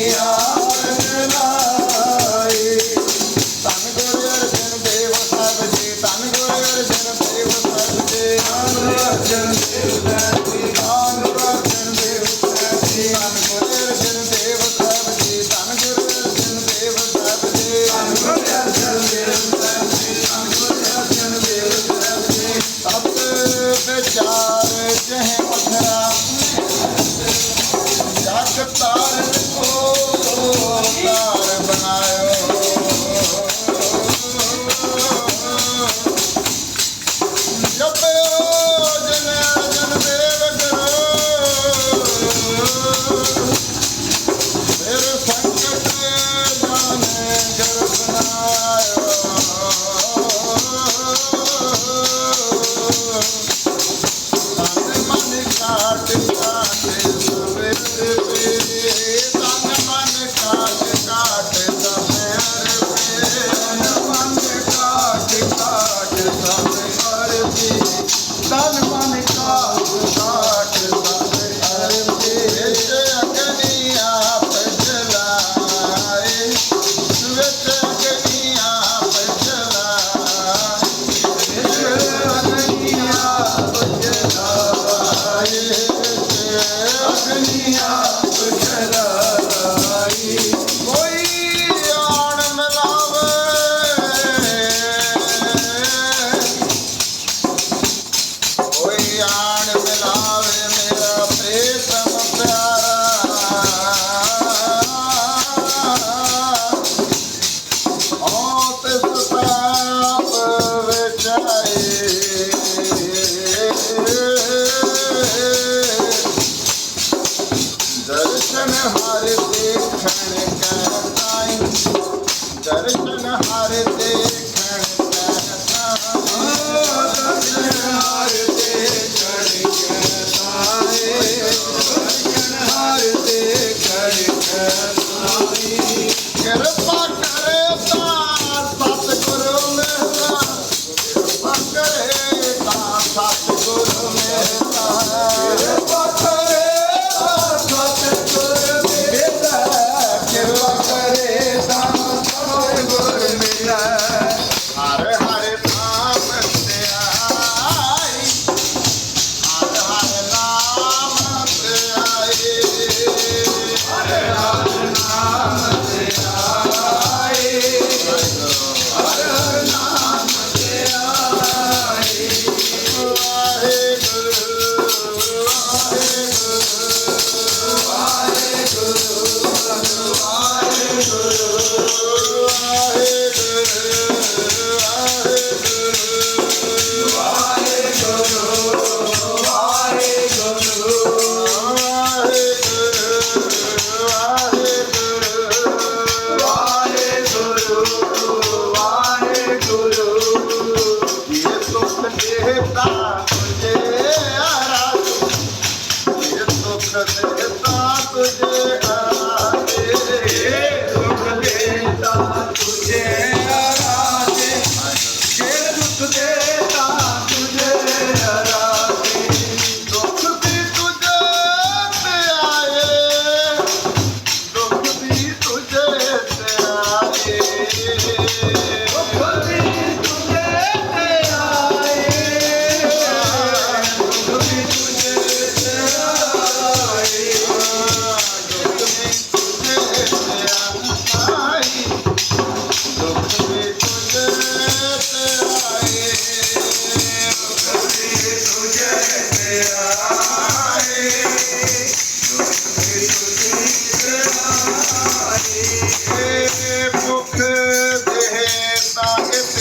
Yeah.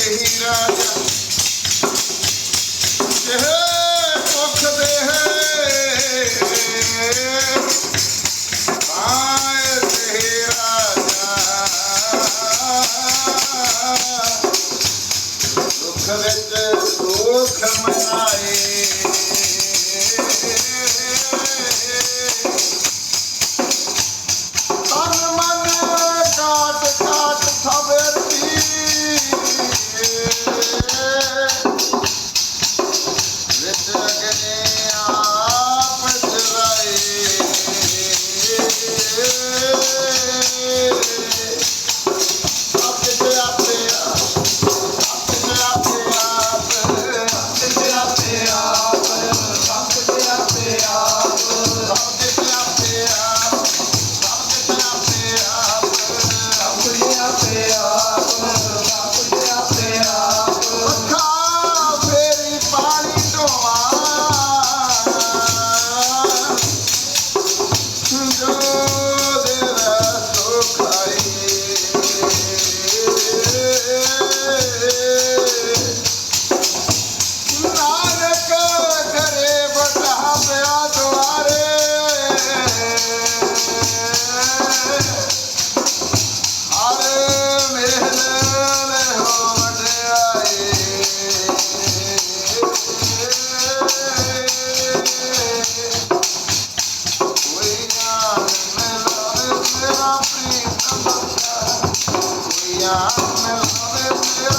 He's Raja. Yeah, I'm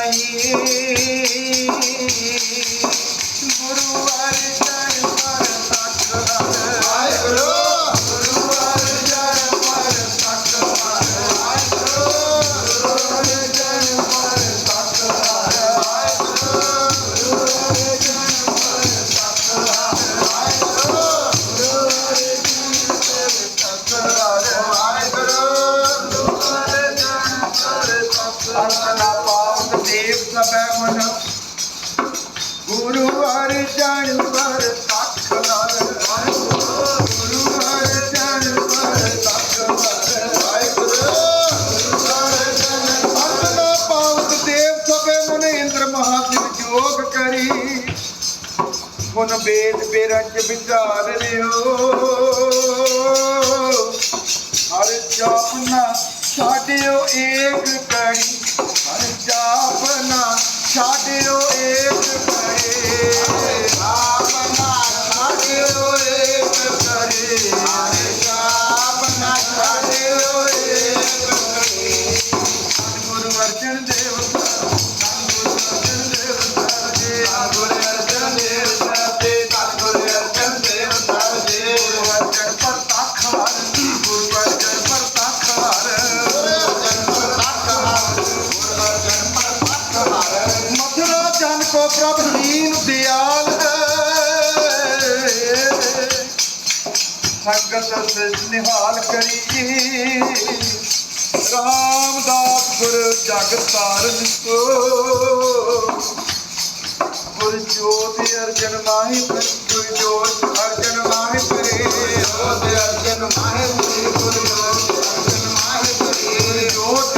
ਪੈ ਮਨ ਗੁਰੂ ਅਰਜਨ ਪਰ ਤੱਕ ਲਾਏ ਗੁਰੂ ਅਰਜਨ ਪਰ ਤੱਕ ਲਾਏ ਗੁਣ ਬੇਦ ਬੇਰੰਜ ਵਿਚਾਰ ਲਿਓ। ਹਰ ਚਾਪਨਾ ਸਾਡਿਓ ਏਕ ਕੜੀ। ਜਾਪਨਾ ਛਾੜਿਓ ਏਕ ਪਰੇ। ਸੰਗਤ ਸਿਸ ਨਿਹਾਲ ਕਰੀ। ਰਾਮਦਾਸ ਗੁਰ ਜਗ ਤਾਰਨ ਕੋ ਗੁਰ ਜੋਤ ਅਰਜਨ ਮਾਹੀ ਗੁਰ ਜੋਤ ਅਰਜਨ ਮਾਹੀ ਪਰੇ ਜੋਤ ਅਰਜਨ ਮਾਹੀ ਗੁਰ ਜੋਤ ਅਰਜਨ ਮਾਹੀ ਪਰੇ ਜੋਤ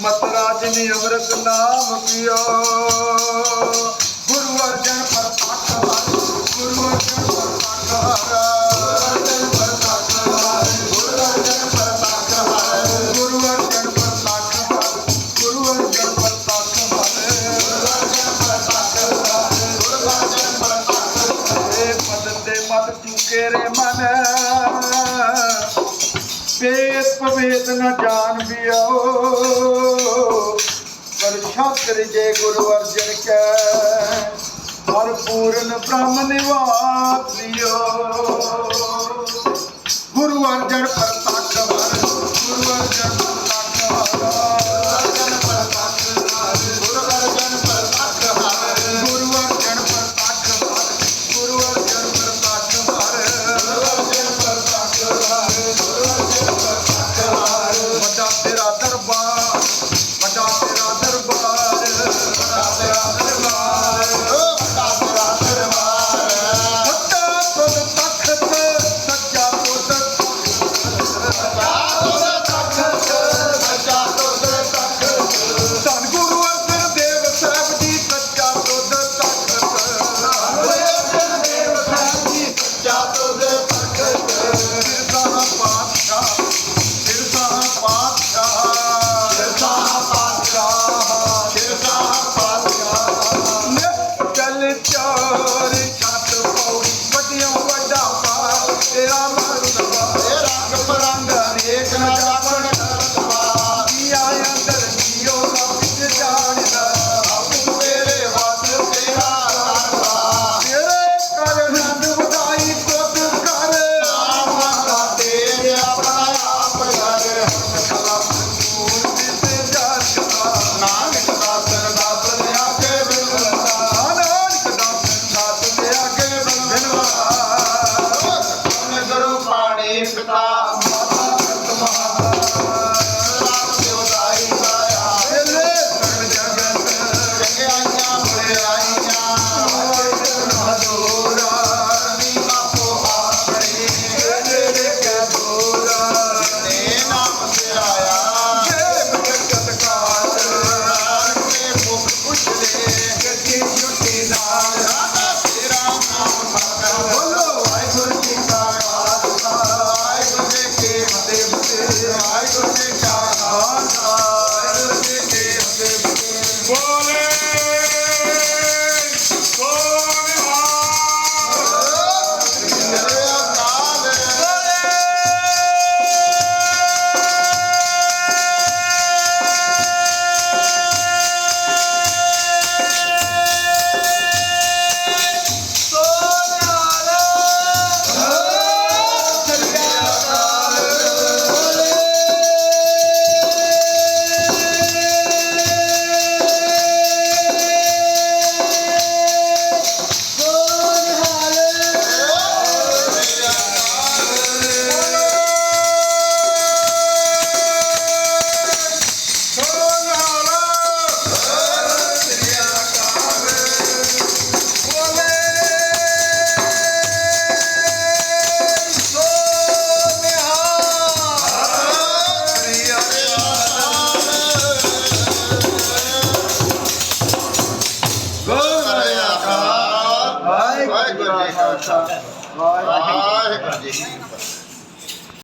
ਮਤ ਰਾਜਨੀ ਅੰਮ੍ਰਿਤ ਨਾਮ ਪਿਓ ਗੁਰੂ ਅਰਜਨ ਪ੍ਰਤਾਪ ਗੁਰੂ ਅਰਜਨ ਪ੍ਰਤਾਪ ਪਵੇਦ ਨਾ ਜਾਣ ਬਿਓ ਕਰ ਜੇ ਗੁਰੂ ਅਰਜਨ ਕੈ। ਹਰ ਪੂਰਨ ਬ੍ਰਹਮ ਨਿਵਾਸਿਓ ਗੁਰੂ ਅਰਜਨ ਪਰ 何?